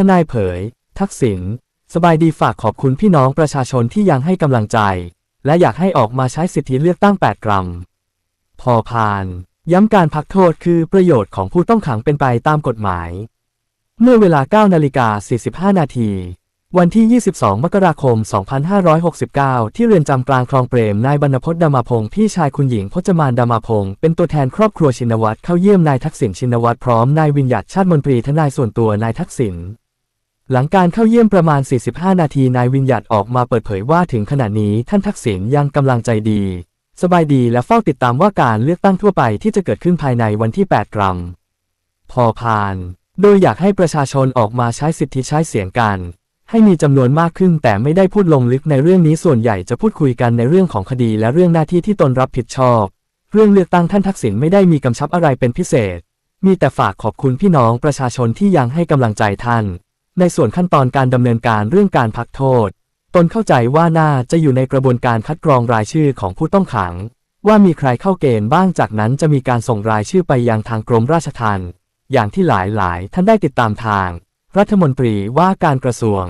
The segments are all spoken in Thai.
ทนายเผย ทักษิณสบายดีฝากขอบคุณพี่น้องประชาชนที่ยังให้กำลังใจ และอยากให้ออกมาใช้สิทธิเลือกตั้ง 8 กรัม พอพาน ย้ำการพักโทษคือประโยชน์ของผู้ต้องขังเป็นไปตามกฎหมาย เมื่อเวลา 9 นาฬิกา 45 นาที วันที่ 22 มกราคม 2569 ที่เรือนจำกลางคลองเปรม นายบรรพจน์ดามาพงศ์พี่ชายคุณหญิงพจมานดามาพงศ์เป็นตัวแทนครอบครัวชินวัตรเข้าเยี่ยมนายทักษิณชินวัตรพร้อมนายวิญญัติชาติมนตรีทนายส่วนตัวนายทักษิณ หลังการเข้าเยี่ยมประมาณ 45 นาทีนายวิญญัตออกมาเปิดเผยว่าถึงขณะนี้ท่านทักษิณยังกำลังใจดี สบายดีและเฝ้าติดตามว่าการเลือกตั้งทั่วไปที่จะเกิดขึ้นภายในวันที่ 8 กรัม พอพาน โดยอยากให้ประชาชนออกมาใช้สิทธิใช้เสียงกัน ให้มีจำนวนมากขึ้นแต่ไม่ได้พูดลงลึกในเรื่องนี้ส่วนใหญ่จะพูดคุยกันในเรื่องของคดีและเรื่องหน้าที่ที่ตนรับผิดชอบ เรื่องเลือกตั้งท่านทักษิณไม่ได้มีกำชับอะไรเป็นพิเศษ มีแต่ฝากขอบคุณพี่น้องประชาชนที่ยังให้กำลังใจท่าน ในส่วนขั้นตอนการดำเนินการเรื่องการพักโทษ ตนเข้าใจว่าน่าจะอยู่ในกระบวนการคัดกรองรายชื่อของผู้ต้องขัง ว่ามีใครเข้าเกณฑ์บ้างจากนั้นจะมีการส่งรายชื่อไปยังทางกรมราชทัณฑ์อย่างที่หลายๆท่านได้ติดตามทาง รัฐมนตรีว่าการกระทรวง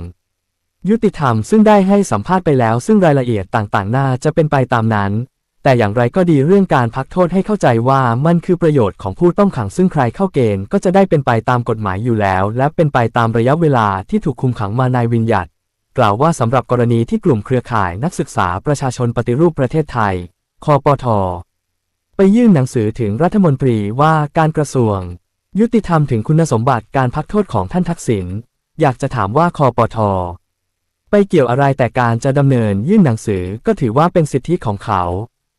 ยุติธรรมซึ่งได้ให้สัมภาษณ์ไปแล้วซึ่งรายละเอียดต่างๆ น่าจะเป็นไปตามนั้น แต่อย่างไรก็ดีเรื่องการพักโทษให้เข้าใจว่ามันคือประโยชน์ของผู้ต้องขังซึ่งใครเข้าเกณฑ์ก็จะได้เป็นไปตามกฎหมายอยู่แล้ว และเป็นไปตามระยะเวลาที่ถูกคุมขังมานายวิญญัตกล่าวว่าสำหรับกรณีที่กลุ่มเครือข่ายนักศึกษาประชาชนปฏิรูปประเทศไทย คอปท ไปยื่นหนังสือถึงรัฐมนตรีว่าการกระทรวง ยุติธรรมถึงคุณสมบัติการพักโทษของท่านทักษิณอยากจะถามว่าคอปท ไปเกี่ยวอะไรแต่การจะดำเนินยื่นหนังสือก็ถือว่าเป็นสิทธิของเขา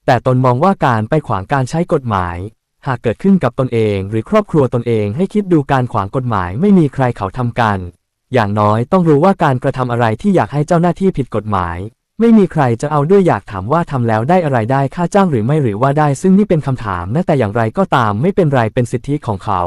แต่ตนมองว่าการไปขวางการใช้กฎหมาย หากเกิดขึ้นกับตนเองหรือครอบครัวตนเองให้คิดดูการขวางกฎหมายไม่มีใครเขาทำกัน อย่างน้อยต้องรู้ว่าการกระทำอะไรที่อยากให้เจ้าหน้าที่ผิดกฎหมาย ไม่มีใครจะเอาด้วยอยากถามว่าทำแล้วได้อะไรได้ค่าจ้างหรือไม่หรือว่าได้ซึ่งนี่เป็นคำถามนะแต่อย่างไรก็ตามไม่เป็นไรเป็นสิทธิของเขา